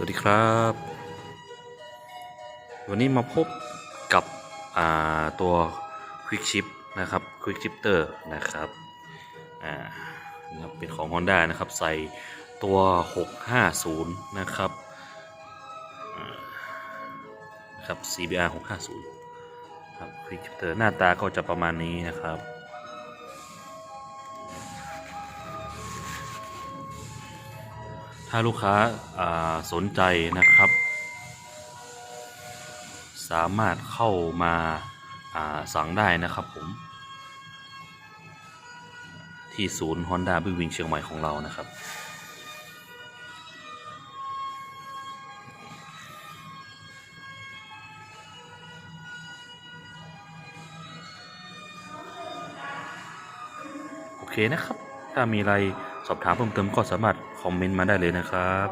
สวัสดีครับ วันนี้มาพบกับตัว Quick Ship นะครับ Quick Shifter นะครับอ่านะครับเป็นของ Honda นะครับใส่ตัว 650 นะครับนะครับ CBR 650 ครับ Quick Shifter หน้าตาก็จะประมาณนี้นะครับ ถ้าลูกค้าาสนใจนะครับ สามารถเข้ามาาสั่งได้นะครับผม ที่ศูนย์ Honda บึ้งวิงเชียงใหม่ของเรานะครับโอเคนะครับ ถ้ามีอะไร สอบถามเพิ่มเติมก็สามารถคอมเมนต์มาได้เลยนะครับ